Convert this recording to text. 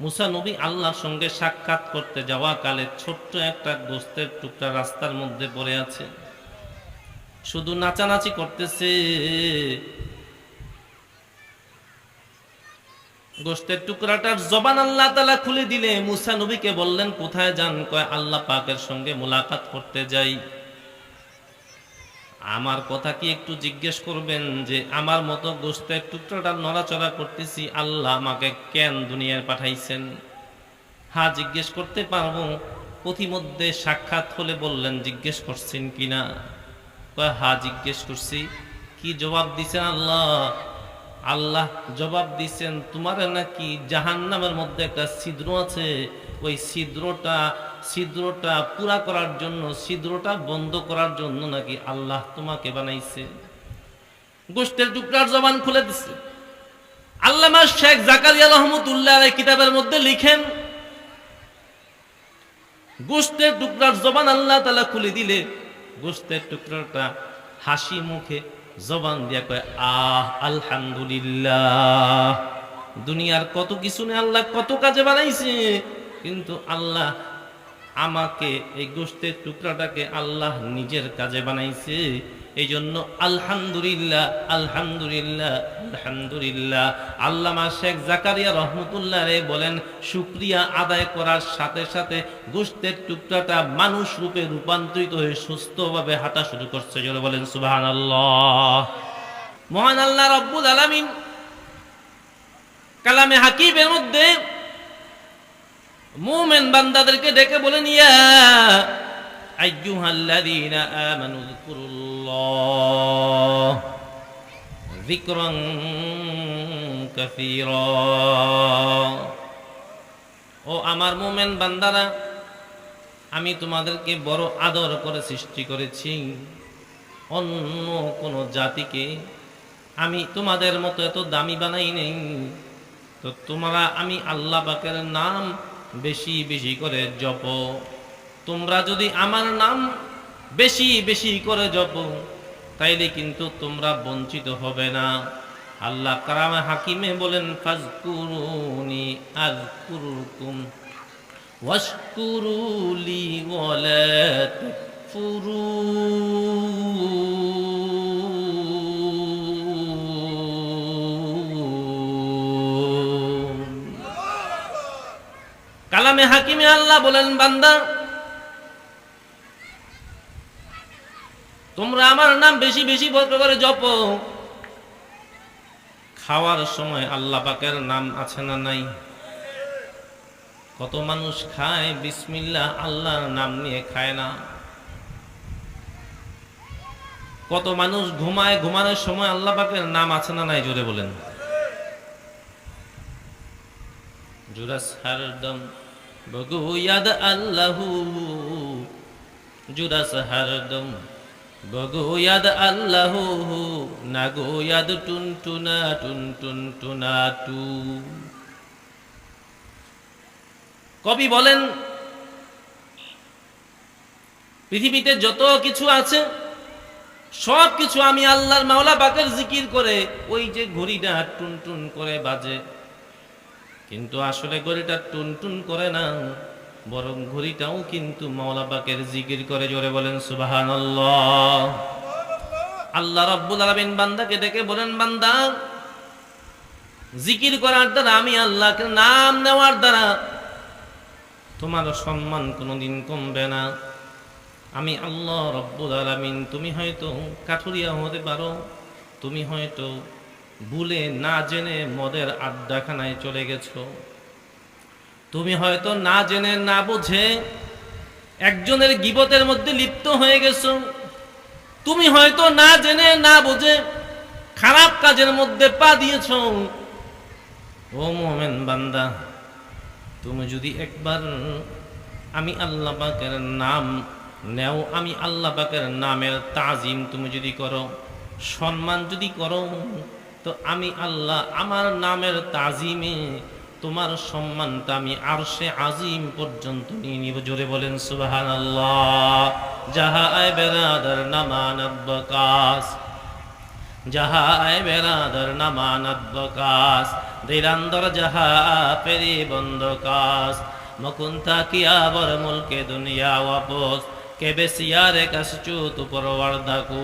মুসা নবী আল্লাহর সঙ্গে সাক্ষাৎ করতে যাওয়া কালে ছোট্ট একটা গোস্তের টুকরা রাস্তার মধ্যে পড়ে আছে। শুধু নাচানাচি করতেছে। গোস্তের টুকরাটার জবান আল্লাহ তালা খুলে দিলে মুসা নবীকে বললেন, কোথায় যান? কয়, আল্লাহ পাকের সঙ্গে মোলাকাত করতে যাই। আমার কথা কি একটু জিজ্ঞেস করবেন যে আমার মতো গোস্তের টুকরাটা নড়াচড়া করতেছি, আল্লাহ আমাকে কেন দুনিয়ায় পাঠাইছেন? হ্যাঁ জিজ্ঞেস করতে পারব। পথিমধ্যে সাক্ষাৎ হলে বললেন, জিজ্ঞেস করছেন কিনা? হা, জিজ্ঞেস করছি। কি জবাব দিছেন আল্লাহ? আল্লাহ জবাব দিছেন তোমার নাকি জাহান্নামের মধ্যে একটা ছিদ্র আছে। ওই ছিদ্রটা ছিদ্রটা পুরা করার জন্য, ছিদ্রটা বন্ধ করার জন্য নাকি আল্লাহ তোমাকে বানাইছে? গোষ্ঠের টুকরার জবান খুলে দিছে। আল্লামা শেখ জাকারিয়া রহমতুল্লাহ কিতাবের মধ্যে লিখেন, গোষ্ঠের টুকরার জবান আল্লাহ তালা খুলে দিলে। গোষ্ঠের টুকরাটা হাসি মুখে জবান দিয়া কয়, আহ, আলহামদুলিল্লাহ। দুনিয়ার কত কিছু নেই আল্লাহ কত কাজে বানাইছে। কিন্তু আল্লাহ আমাকে এই গোষ্ঠের টুকরাটাকে আল্লাহ নিজের কাজে বানাইছে। এই জন্য আলহামদুলিল্লাহ আলহামদুলিল্লাহ আলহামদুলিল্লাহ। আল্লামা শেখ জাকারিয়া রহমতুল্লাহ রে বলেন, শুক্রিয়া আদায় করার সাথে সাথে গোষ্ঠের টুকরাটা মানুষ রূপে রূপান্তরিত হয়ে সুস্থভাবে হাঁটা শুরু করছে। জোরে বলেন সুবাহান আল্লাহ মহান আল্লাহ রব্বুল আলামিন কালামে হাকিমের মধ্যে মুমেন বান্দাদেরকে ডেকে বলেন, ইয়া আইয়ুহাল্লাযীনা আমানু যিকুরুল্লাহ যিকরান কাসীরা। ও আমার মুমেন বান্দারা, আমি তোমাদেরকে বড় আদর করে সৃষ্টি করেছি। অন্য কোনো জাতিকে আমি তোমাদের মতো এত দামি বানাই নেই। তো তোমরা আমি আল্লাহ পাকের নাম বেশি বেশি করে জপ। তোমরা যদি আমার নাম বেশি বেশি করে জপ, তাইলে কিন্তু তোমরা বঞ্চিত হবে না। আল্লাহ কারামে হাকিমে বলেন, ফাজকুরুনি আজকুরুকুম ওয়াশকুরুলি ওয়ালা কালামে হাকিমে আল্লাহ বলেন, বান্দা তোমরা আমার নাম বেশি বেশি করে জপ। খাওয়ার সময় আল্লাহ পাকের নাম আছে না নাই? কত মানুষ খায় বিসমিল্লা আল্লাহর নাম নিয়ে খায় না। কত মানুষ ঘুমায়, ঘুমানোর সময় আল্লাহ পাকের নাম আছে না নাই, জোরে বলেন। জুরাস হরদম, বগু ইয়াদ আল্লাহু। জুরাস হরদম বগু ইয়াদ আল্লাহু নাগো ইয়াদ টুন টুনা টুন টুন টুনা টু কবি বলেন, পৃথিবীতে যত কিছু আছে, সব কিছু আমি আল্লাহর মাওলা পাকের জিকির করে ওই যে ঘড়িটা টুন টুন করে বাজে। কিন্তু আসলে ঘড়িটা টুন টুন করে না। বরং ঘড়িটাও কিন্তু মাওলা পাকের জিকির করে জোরে বলেন সুবাহান আল্লাহ রব্বুল আলমিন বান্দাকে ডেকে বলেন, বান্দা, জিকির করার দ্বারা আমি আল্লাহকে নাম নেওয়ার দ্বারা তোমার সম্মান কোনোদিন কমবে না। আমি আল্লাহ রব্বুল আলমিন, তুমি হয়তো কাঠুরিয়া হতে পারো, তুমি হয়তো ভুলে না জেনে মদের আড্ডাখানায় চলে গেছো। তুমি হয়তো না জেনে, না বুঝে একজনের গিবতের মধ্যে লিপ্ত হয়ে গেছো। তুমি হয়তো না জেনে, না বুঝে খারাপ কাজের মধ্যে পা দিয়েছ। ও মোমেন বান্দা, তুমি যদি একবার আমি আল্লাহ পাকের নাম নেও, আমি আল্লাহ পাকের নামের তাজিম তুমি যদি করো, সম্মান যদি করো, তো আমি আল্লাহ আমার নামের তাজিমে তোমার সম্মানটা আমি আরশে আজিম পর্যন্ত নিয়ে নিব। জোরে বলেন সুবাহান আল্লাহ যাহা আয় বেরাদার নামান আব্বাকাস যাহায় বেরাদর নামানত বকাস দিলান্দর যাহা পেরি বন্ধ কাস মকুন্তা কিয়া বর মুলকে দুনিয়া ওয়াপস, কে বেসিয়ারে কাসচু তু পরওয়ার্দাকু